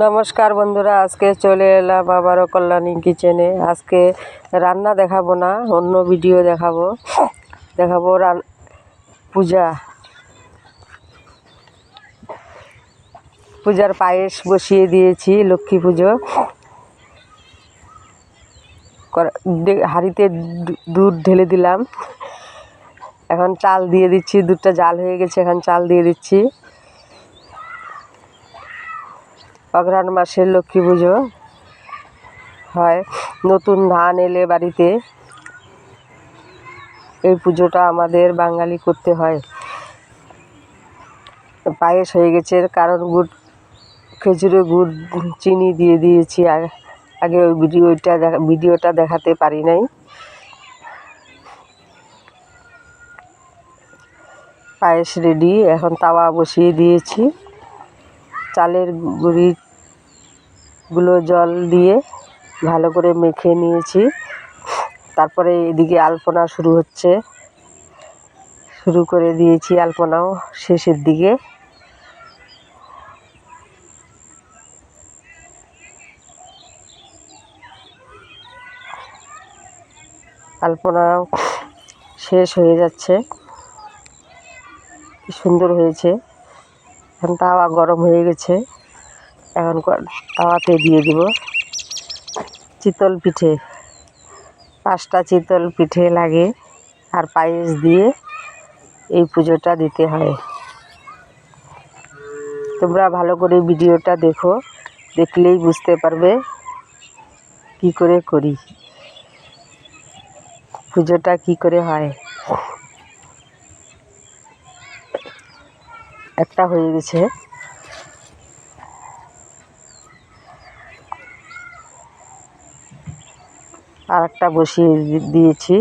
নমস্কার বন্ধুরা, আজকে চলে এলাম আবারও কল্যাণী কিচেনে আজকে রান্না দেখাবো না, অন্য ভিডিও দেখাবো। দেখাবো রান, পূজা। পূজার পায়েস বসিয়ে দিয়েছি, লক্ষ্মী পুজো। হাঁড়িতে দুধ ঢেলে দিলাম। এখন চাল দিয়ে দিচ্ছি, দুধটা জাল হয়ে গেছে, এখন চাল দিয়ে দিচ্ছি। অঘ্রাণ মাসের লক্ষ্মী পুজো হয়। নতুন ধান এলে বাড়িতে এই পুজোটা আমাদের বাঙালি করতে হয়। পায়েস হয়ে গেছে, কারণ গুড়, খেজুরে গুড়, চিনি দিয়ে দিয়েছি। আগে ওই ভিডিওটা দেখা, ভিডিওটা দেখাতে পারি নাই। পায়েস রেডি, এখন তাওয়া বসিয়ে দিয়েছি। চালের গুঁড়িগুলো জল দিয়ে ভালো করে মেখে নিয়েছি। তারপরে এদিকে আলপনা শুরু হচ্ছে। শুরু করে দিয়েছি আলপনাও শেষের দিকে। আলপনাও শেষ হয়ে যাচ্ছে। সুন্দর হয়েছে। এখন তাওয়া গরম হয়ে গেছে। এখন তাওয়াতে দিয়ে দিব চিতল পিঠে। পাঁচটা চিতল পিঠে লাগে আর পায়েস দিয়ে এই পুজোটা দিতে হয়। তোমরা ভালো করে ভিডিওটা দেখো, দেখলেই বুঝতে পারবে কি করে করি। পুজোটা কি করে হয়? একটা হয়ে গেছে। আর একটা বসিয়ে দিয়েছি।